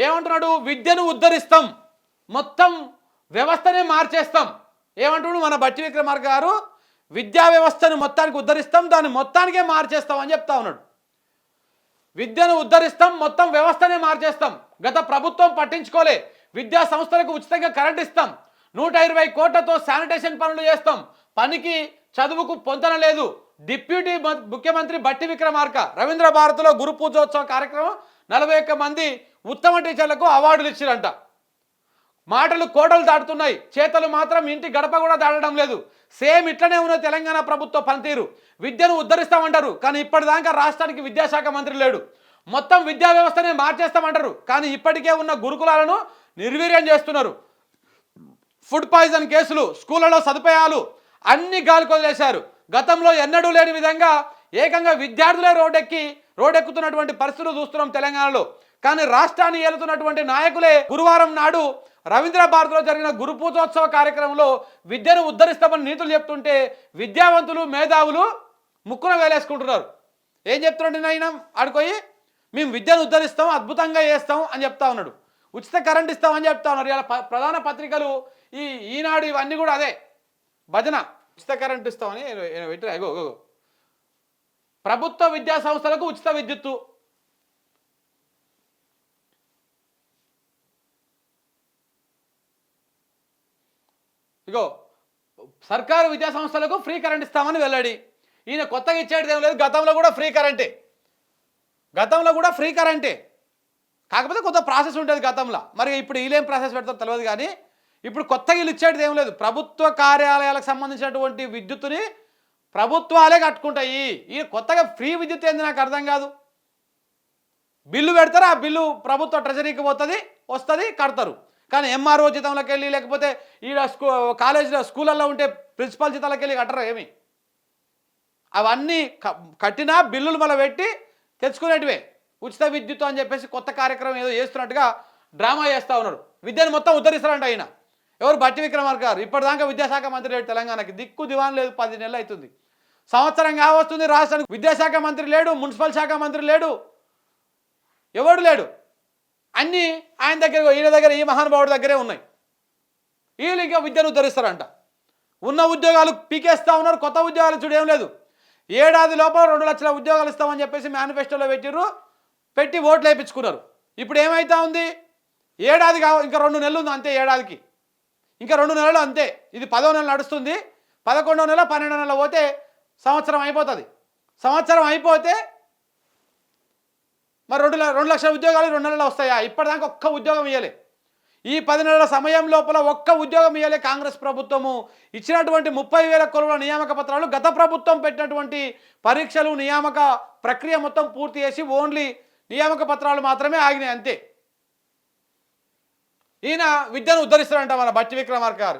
ఏమంటున్నాడు? విద్యను ఉద్ధరిస్తాం. మొత్తం వ్యవస్థనే మార్చేస్తాం. ఏమంటున్నాడు? మన బట్టి విక్రమార్క గారు విద్యా వ్యవస్థను మొత్తానికి ఉద్ధరిస్తాం దాన్ని మొత్తానికే మార్చేస్తాం అని చెప్తా ఉన్నాడు. విద్యను ఉద్ధరిస్తాం మొత్తం వ్యవస్థనే మార్చేస్తాం. గత ప్రభుత్వం పట్టించుకోలే. విద్యా సంస్థలకు ఉచితంగా కరెంట్ ఇస్తాం. నూట ఇరవై కోట్లతో శానిటేషన్ పనులు చేస్తాం. పనికి చదువుకు పొంతన లేదు. డిప్యూటీ ముఖ్యమంత్రి బట్టి విక్రమార్క రవీంద్ర భారతిలో గురు పూజోత్సవ కార్యక్రమం నలభై ఒక్క మంది ఉత్తమ టీచర్లకు అవార్డులు ఇచ్చిరంట. మాటలు కోటలు దాటుతున్నాయి. చేతలు మాత్రం ఇంటి గడప కూడా దాటడం లేదు. సేమ్ ఇట్లనే ఉన్న తెలంగాణ ప్రభుత్వ పనితీరు. విద్యను ఉద్ధరిస్తామంటారు కానీ ఇప్పటిదాకా రాష్ట్రానికి విద్యాశాఖ మంత్రి లేడు. మొత్తం విద్యా వ్యవస్థనే మార్చేస్తామంటారు కానీ ఇప్పటికే ఉన్న గురుకులాలను నిర్వీర్యం చేస్తున్నారు. ఫుడ్ పాయిజన్ కేసులు స్కూళ్ళలో సదుపాయాలు అన్ని గాలికొదిలేశారు గతంలో ఎన్నడూ లేని విధంగా ఏకంగా విద్యార్థులే రోడ్డెక్కి రోడ్డెక్కుతున్నటువంటి పరిస్థితులు చూస్తున్నాం తెలంగాణలో. కానీ రాష్ట్రాన్ని ఏలుతున్నటువంటి నాయకులే గురువారం నాడు రవీంద్ర భారతిలో జరిగిన గురు పూజోత్సవ కార్యక్రమంలో విద్యను ఉద్ధరిస్తామని నీతులు చెప్తుంటే విద్యావంతులు మేధావులు ముక్కున వేలేసుకుంటున్నారు. ఏం చెప్తున్నాడు నాయన ఆడుకోయి మేము విద్యను ఉద్ధరిస్తాం అద్భుతంగా చేస్తాం అని చెప్తా ఉన్నాడు. ఉచిత కరెంట్ ఇస్తామని చెప్తా ఉన్నారు. ఇలా ప్రధాన పత్రికలు ఈ ఈనాడు ఇవన్నీ కూడా అదే. భజన. ఉచిత కరెంట్ ఇస్తామని ఏ- ఏ- పెట్టిరా, ప్రభుత్వ విద్యా సంస్థలకు ఉచిత విద్యుత్తు. ఇగో సర్కారు విద్యా సంస్థలకు ఫ్రీ కరెంట్ ఇస్తామని వెల్లడి. ఈయన కొత్తగా ఇచ్చేది ఏం లేదు. గతంలో కూడా ఫ్రీ కరెంటే గతంలో కూడా ఫ్రీ కరెంటే కాకపోతే కొంత ప్రాసెస్ ఉంటుంది గతంలో. మరి ఇప్పుడు వీళ్ళేం ప్రాసెస్ పెడతారో తెలియదు కానీ ఇప్పుడు కొత్తగా ఇల్లు ఇచ్చేది ఏం లేదు. ప్రభుత్వ కార్యాలయాలకు సంబంధించినటువంటి విద్యుత్తుని ప్రభుత్వాలే కట్టుకుంటాయి. ఈ కొత్తగా ఫ్రీ విద్యుత్ ఏంది నాకు అర్థం కాదు. బిల్లు పెడతారు ఆ బిల్లు ప్రభుత్వ ట్రెజరీకి పోతుంది వస్తుంది కడతారు. కానీ ఎంఆర్ఓ జీతంలోకి వెళ్ళి లేకపోతే ఈడ స్కూ కాలేజీలో స్కూళ్ళల్లో ఉంటే ప్రిన్సిపల్ జీతాలకు వెళ్ళి కట్టరు ఏమి? అవన్నీ క- కట్టినా బిల్లులు మళ్ళీ పెట్టి తెచ్చుకునేటివే. ఉచిత విద్యుత్ అని చెప్పేసి కొత్త కార్యక్రమం ఏదో చేస్తున్నట్టుగా డ్రామా చేస్తూ ఉన్నారు. విద్యను మొత్తం ఉద్ధరిస్తారంట ఆయన. ఎవరు బట్టి విక్రమార్క గారు? ఇప్పటిదాకా విద్యాశాఖ మంత్రి లేడు తెలంగాణకి. దిక్కు దివాన్ లేదు పది నెలలు అవుతుంది సంవత్సరం కావస్తుంది రాష్ట్రానికి. విద్యాశాఖ మంత్రి లేడు మున్సిపల్ శాఖ మంత్రి లేడు. ఎవడు లేడు? అన్నీ ఆయన దగ్గర ఈయన దగ్గర ఈ మహానుభావుడి దగ్గరే ఉన్నాయి. వీళ్ళు ఇంకా విద్యను ఉద్ధరిస్తారంట. ఉన్న ఉద్యోగాలు పీకేస్తా ఉన్నారు కొత్త ఉద్యోగాలు చూడేం లేదు. ఏడాది లోపల రెండు లక్షల ఉద్యోగాలు ఇస్తామని చెప్పేసి మేనిఫెస్టోలో పెట్టిర్రు పెట్టి ఓట్లు వేయించుకున్నారు. ఇప్పుడు ఏమైతా ఉంది? ఏడాది కావ ఇంకా రెండు నెలలు ఉంది అంతే ఏడాదికి. ఇంకా రెండు నెలలు అంతే. ఇది పదో నెల నడుస్తుంది. పదకొండో నెల పన్నెండో నెల పోతే సంవత్సరం అయిపోతుంది. సంవత్సరం అయిపోతే మరి రెండు రెండు లక్షల ఉద్యోగాలు రెండు నెలలు వస్తాయా? ఇప్పటిదాకా ఒక్క ఉద్యోగం ఇవ్వలే ఈ పది నెలల సమయం లోపల ఒక్క ఉద్యోగం ఇవ్వలే కాంగ్రెస్ ప్రభుత్వము. ఇచ్చినటువంటి ముప్పై వేల కొలువుల నియామక పత్రాలు గత ప్రభుత్వం పెట్టినటువంటి పరీక్షలు నియామక ప్రక్రియ మొత్తం పూర్తి చేసి ఓన్లీ నియామక పత్రాలు మాత్రమే ఆగినాయి అంతే. ఈయన విద్యను ఉద్ధరిస్తారంట మన బట్టి విక్రమార్క గారు.